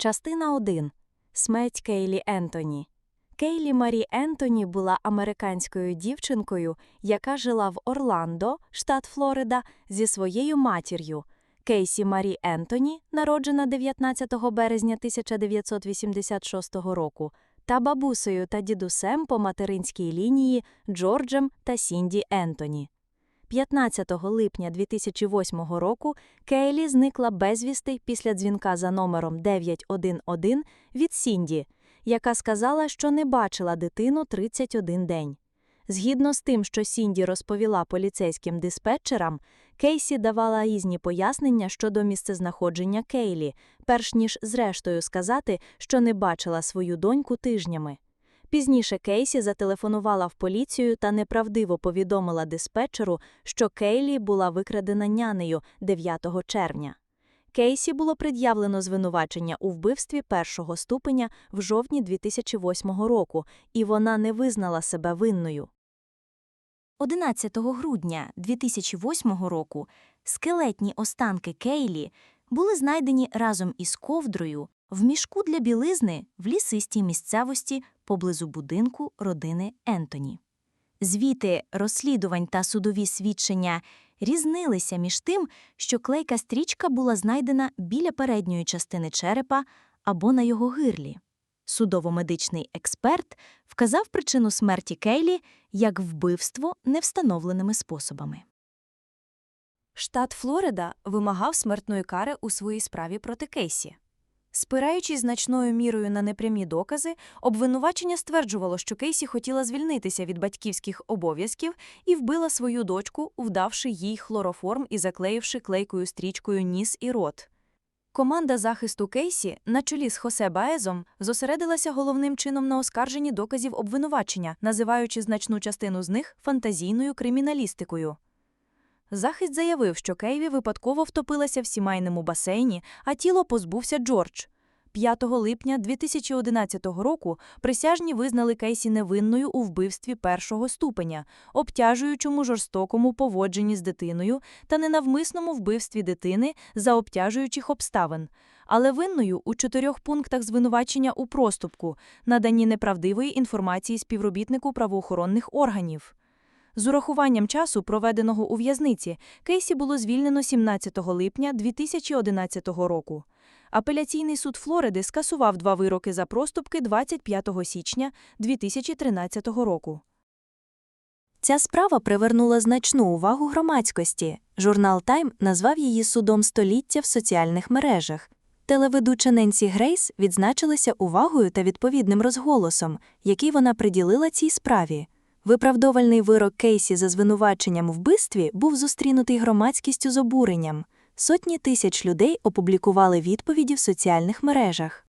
Частина 1. Смерть Кейлі Ентоні. Кейлі Марі Ентоні була американською дівчинкою, яка жила в Орландо, штат Флорида, зі своєю матір'ю. Кейсі Марі Ентоні, народжена 19 березня 1986 року, та бабусею та дідусем по материнській лінії Джорджем та Сінді Ентоні. 15 липня 2008 року Кейлі зникла безвісти після дзвінка за номером 911 від Сінді, яка сказала, що не бачила дитину 31 день. Згідно з тим, що Сінді розповіла поліцейським диспетчерам, Кейсі давала різні пояснення щодо місцезнаходження Кейлі, перш ніж зрештою сказати, що не бачила свою доньку тижнями. Пізніше Кейсі зателефонувала в поліцію та неправдиво повідомила диспетчеру, що Кейлі була викрадена нянею 9 червня. Кейсі було пред'явлено звинувачення у вбивстві першого ступеня в жовтні 2008 року, і вона не визнала себе винною. 11 грудня 2008 року скелетні останки Кейлі були знайдені разом із ковдрою в мішку для білизни в лісистій місцевості поблизу будинку родини Ентоні. Звіти розслідувань та судові свідчення різнилися між тим, що клейка стрічка була знайдена біля передньої частини черепа або на його гирлі. Судово-медичний експерт вказав причину смерті Кейлі як вбивство невстановленими способами. Штат Флорида вимагав смертної кари у своїй справі проти Кейсі. Спираючись значною мірою на непрямі докази, обвинувачення стверджувало, що Кейсі хотіла звільнитися від батьківських обов'язків і вбила свою дочку, вдавши їй хлороформ і заклеївши клейкою стрічкою ніс і рот. Команда захисту Кейсі на чолі з Хосе Баезом зосередилася головним чином на оскарженні доказів обвинувачення, називаючи значну частину з них фантазійною криміналістикою. Захист заявив, що Кейві випадково втопилася в сімейному басейні, а тіло позбувся Джордж. 5 липня 2011 року присяжні визнали Кейсі невинною у вбивстві першого ступеня, обтяжуючому жорстокому поводженні з дитиною та ненавмисному вбивстві дитини за обтяжуючих обставин, але винною у чотирьох пунктах звинувачення у проступку, наданні неправдивої інформації співробітнику правоохоронних органів. З урахуванням часу, проведеного у в'язниці, Кейсі було звільнено 17 липня 2011 року. Апеляційний суд Флориди скасував два вироки за проступки 25 січня 2013 року. Ця справа привернула значну увагу громадськості. Журнал Тайм назвав її судом століття в соціальних мережах. Телеведуча Ненсі Грейс відзначилася увагою та відповідним розголосом, який вона приділила цій справі. Виправдовальний вирок Кейсі за звинуваченням вбивстві був зустрінутий громадськістю з обуренням. Сотні тисяч людей опублікували відповіді в соціальних мережах.